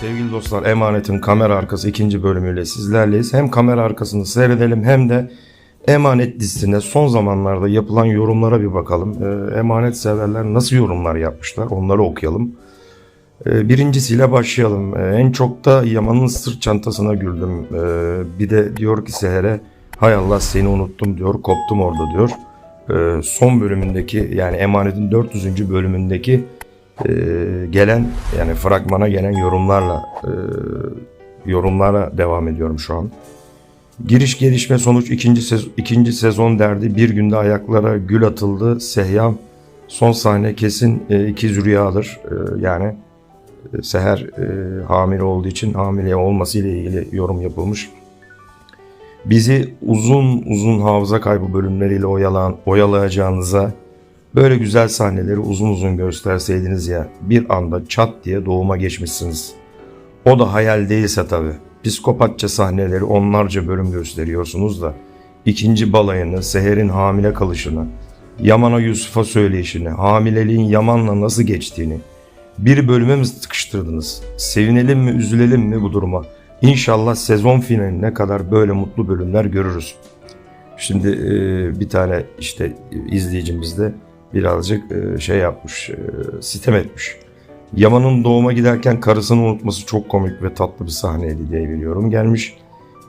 Sevgili dostlar Emanet'in kamera arkası ikinci bölümüyle sizlerleyiz. Hem kamera arkasını seyredelim hem de Emanet dizisine son zamanlarda yapılan yorumlara bir bakalım. Ee, Emanet severler nasıl yorumlar yapmışlar onları okuyalım. Ee, birincisiyle başlayalım. Ee, en çok da Yaman'ın sırt çantasına güldüm. Ee, bir de diyor ki Seher'e hay Allah seni unuttum diyor koptum orada diyor. Ee, son bölümündeki yani Emanet'in 400. bölümündeki e, gelen yani fragmana gelen yorumlarla e, yorumlara devam ediyorum şu an. Giriş gelişme sonuç ikinci, sez- ikinci sezon derdi bir günde ayaklara gül atıldı Sehyam son sahne kesin e, ikiz rüyadır E, yani e, Seher e, hamile olduğu için hamile olması ile ilgili yorum yapılmış. Bizi uzun uzun hafıza kaybı bölümleriyle oyalan, oyalayacağınıza Böyle güzel sahneleri uzun uzun gösterseydiniz ya bir anda çat diye doğuma geçmişsiniz. O da hayal değilse tabi. Psikopatça sahneleri onlarca bölüm gösteriyorsunuz da ikinci balayını, Seher'in hamile kalışını, Yaman'a Yusuf'a söyleyişini, hamileliğin Yaman'la nasıl geçtiğini bir bölüme mi sıkıştırdınız? Sevinelim mi, üzülelim mi bu duruma? İnşallah sezon finaline kadar böyle mutlu bölümler görürüz. Şimdi bir tane işte izleyicimiz de birazcık e, şey yapmış, e, sitem etmiş. Yaman'ın doğuma giderken karısını unutması çok komik ve tatlı bir sahneydi diye biliyorum. Gelmiş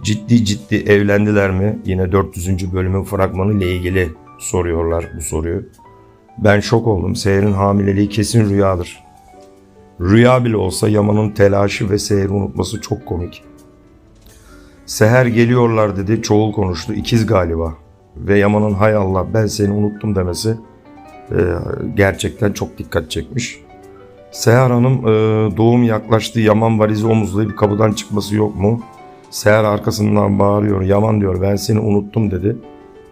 ciddi ciddi evlendiler mi? Yine 400. bölümün fragmanı ile ilgili soruyorlar bu soruyu. Ben şok oldum. Seher'in hamileliği kesin rüyadır. Rüya bile olsa Yaman'ın telaşı ve Seher'i unutması çok komik. Seher geliyorlar dedi, çoğul konuştu, ikiz galiba. Ve Yaman'ın hay Allah ben seni unuttum demesi e, gerçekten çok dikkat çekmiş. Seher Hanım e, doğum yaklaştı, Yaman valizi omuzlayıp kapıdan çıkması yok mu? Seher arkasından bağırıyor, Yaman diyor ben seni unuttum dedi.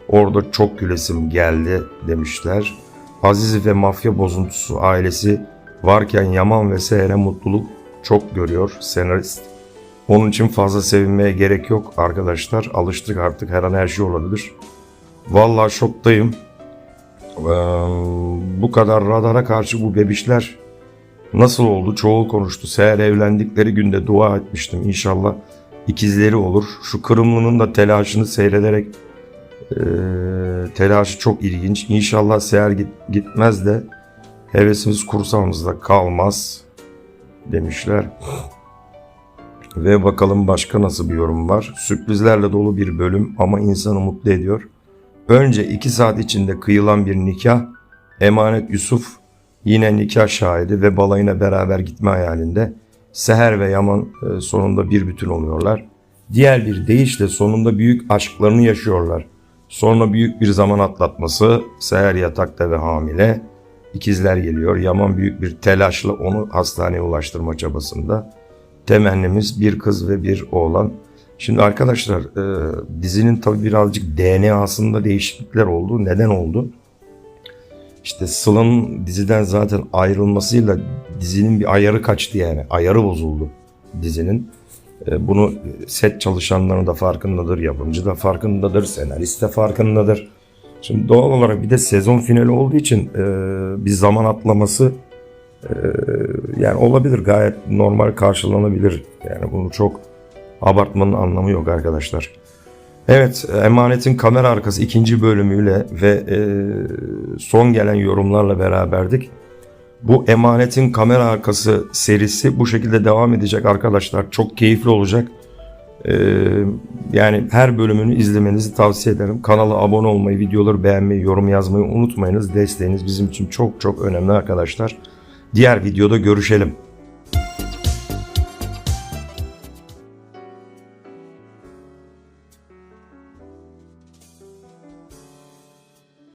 Orada çok gülesim geldi demişler. Aziz ve mafya bozuntusu ailesi varken Yaman ve Seher'e mutluluk çok görüyor senarist. Onun için fazla sevinmeye gerek yok arkadaşlar. Alıştık artık her an her şey olabilir. Vallahi şoktayım. Bu kadar radara karşı bu bebişler nasıl oldu? Çoğul konuştu. Seher evlendikleri günde dua etmiştim. İnşallah ikizleri olur. Şu Kırımlı'nın da telaşını seyrederek e, telaşı çok ilginç. İnşallah Seher git, gitmez de hevesimiz kursağımızda kalmaz demişler. Ve bakalım başka nasıl bir yorum var. Sürprizlerle dolu bir bölüm ama insanı mutlu ediyor. Önce 2 saat içinde kıyılan bir nikah, Emanet Yusuf yine nikah şahidi ve balayına beraber gitme hayalinde. Seher ve Yaman e, sonunda bir bütün oluyorlar. Diğer bir deyişle sonunda büyük aşklarını yaşıyorlar. Sonra büyük bir zaman atlatması, Seher yatakta ve hamile. İkizler geliyor. Yaman büyük bir telaşla onu hastaneye ulaştırma çabasında. Temennimiz bir kız ve bir oğlan. Şimdi arkadaşlar e, dizinin tabi birazcık DNA'sında değişiklikler oldu. Neden oldu? İşte Sıla'nın diziden zaten ayrılmasıyla dizinin bir ayarı kaçtı yani. Ayarı bozuldu dizinin. E, bunu set çalışanları da farkındadır, yapımcı da farkındadır, senarist de farkındadır. Şimdi doğal olarak bir de sezon finali olduğu için e, bir zaman atlaması e, yani olabilir gayet normal karşılanabilir. Yani bunu çok abartmanın anlamı yok arkadaşlar. Evet, Emanet'in kamera arkası ikinci bölümüyle ve e, son gelen yorumlarla beraberdik. Bu Emanet'in kamera arkası serisi bu şekilde devam edecek arkadaşlar. Çok keyifli olacak. E, yani her bölümünü izlemenizi tavsiye ederim. Kanala abone olmayı, videoları beğenmeyi, yorum yazmayı unutmayınız. Desteğiniz bizim için çok çok önemli arkadaşlar. Diğer videoda görüşelim.